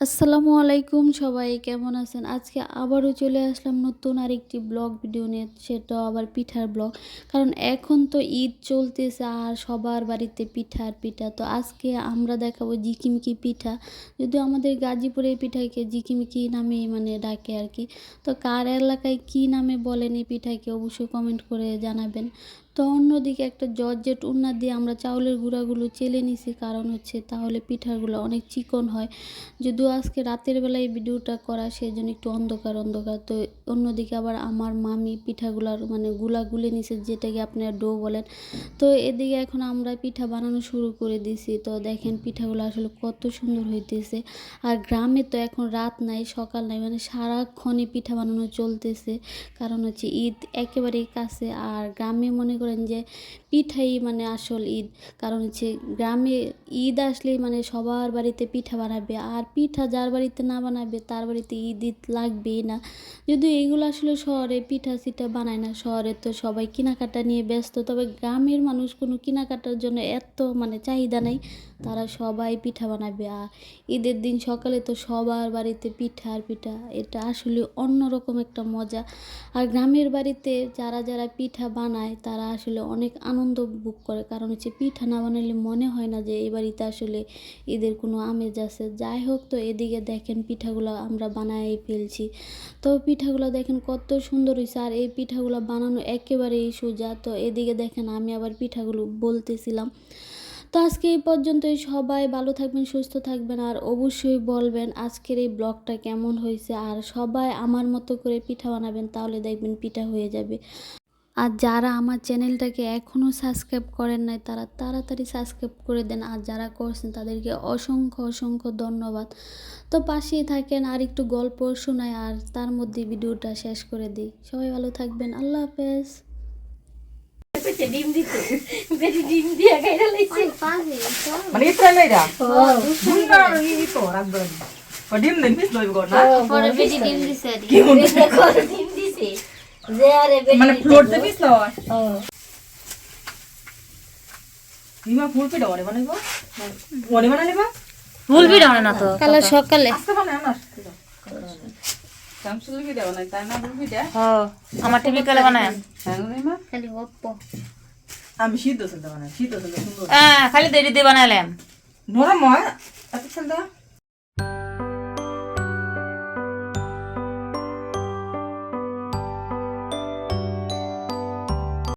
আসসালামু আলাইকুম সবাই, কেমন আছেন? আজকে আবারও চলে আসলাম নতুন আরেকটি ব্লগ ভিডিও নিয়ে সেটাও আবার পিঠার ব্লগ। কারণ এখন তো ঈদ চলতেছে আর সবার বাড়িতে পিঠার পিঠা। তো আজকে আমরা দেখাবো জিকিমিকি পিঠা। যদিও আমাদের গাজীপুরে এই পিঠাকে জিকিমিকি নামে মানে ডাকে আর কি। তো কার এলাকায় কী নামে বলেন এই পিঠাকে অবশ্যই কমেন্ট করে জানাবেন। তো অন্যদিকে একটা জর্জেট উন্না দিয়ে আমরা চাউলের গুঁড়াগুলো চেলে নিছি। কারণ হচ্ছে তাহলে পিঠাগুলো অনেক চিকন হয়। যদিও আজকে রাতের বেলায় ভিডিওটা করা সেই জন্য একটু অন্ধকার অন্ধকার। তো অন্যদিকে আবার আমার মামি পিঠাগুলার মানে গুলা গুলে নিছে, যেটাকে আপনারা ডো বলেন। তো এদিকে এখন আমরা পিঠা বানানো শুরু করে দিছি। তো দেখেন পিঠাগুলো আসলে কত সুন্দর হইতেছে। আর গ্রামে তো এখন রাত নাই, সকাল নাই মানে সারাক্ষণই পিঠা বানানো চলতেছে। কারণ হচ্ছে ঈদ একেবারেই কাছে। আর গ্রামে মনে করেন যে পিঠাই মানে আসল ঈদ। কারণ হচ্ছে গ্রামে ঈদ আসলেই মানে সবার বাড়িতে পিঠা বানাবে। আর পিঠা যার বাড়িতে না বানাবে, তার বাড়িতে ঈদ ঈদ লাগবেই না। যদি এগুলো আসলে শহরে পিঠা সিঠা বানায় না, শহরে তো সবাই কেনাকাটা নিয়ে ব্যস্ত। তবে গ্রামের মানুষ কোনো কেনাকাটার জন্য এত মানে চাহিদা নেই, তারা সবাই পিঠা বানাবে। আর ঈদের দিন সকালে তো সবার বাড়িতে পিঠা আর পিঠা, এটা আসলে অন্যরকম একটা মজা। আর গ্রামের বাড়িতে যারা যারা পিঠা বানায়, তারা আসলে অনেক আনন্দ ভোগ করে। কারণ হচ্ছে পিঠা না বানালে মনে হয় না যে এই বাড়িতে আসলে ঈদের কোনো আমেজ আছে। যাই হোক তো, এদিকে দেখেন পিঠাগুলো আমরা বানাই ফেলছি। তো পিঠাগুলো দেখেন কত সুন্দর হয়েছে আর এই পিঠাগুলো বানানো একেবারেই সোজা। তো এদিকে দেখেন আমি আবার পিঠাগুলো বলতেছিলাম। তো আজকে এই পর্যন্তই। সবাই ভালো থাকবেন, সুস্থ থাকবেন। আর অবশ্যই বলবেন আজকের এই ব্লগটা কেমন হয়েছে আর সবাই আমার মতো করে পিঠা বানাবেন, তাহলে দেখবেন পিঠা হয়ে যাবে। আর যারা আমার চ্যানেলটাকে এখনও সাবস্ক্রাইব করেন নাই তারা তাড়াতাড়ি সাবস্ক্রাইব করে দেন। আর যারা করছেন তাদেরকে অসংখ্য অসংখ্য ধন্যবাদ। তো পাশেই থাকেন আর একটু গল্প শোনায় আর তার মধ্যে ভিডিওটা শেষ করে দিই। সবাই ভালো থাকবেন। আল্লাহ হাফেজ। ডিম দিত। ডিম দিয়া খাইরা লাইছে। মানে ইচ্ছা নাই রা মুন্ডা ই তো রাখবেন ডিম দেন পিস লইব না? পরে বেশি ডিম দিছে কি ডিম দিছে? মানে ফ্লোর তে পিস লয় ও। ফুল পিঠা ওরে বানাইবো? ওরে বানাইবা? ফুল পিঠা তো। কাল সকালে। আস্তে বানাই না শামসুল পিঠা বানাই তাই না ফুল পিঠা হ আমার টিভি কালে বানায়। হ্যাঁ খালি গপ্প। আমি সিদ্ধ সিদ্ধ বানাই সিদ্ধ সিদ্ধ সুন্দর। হ্যাঁ খালি দেরি দিয়ে বানাইলাম নরম হয় এত সিদ্ধ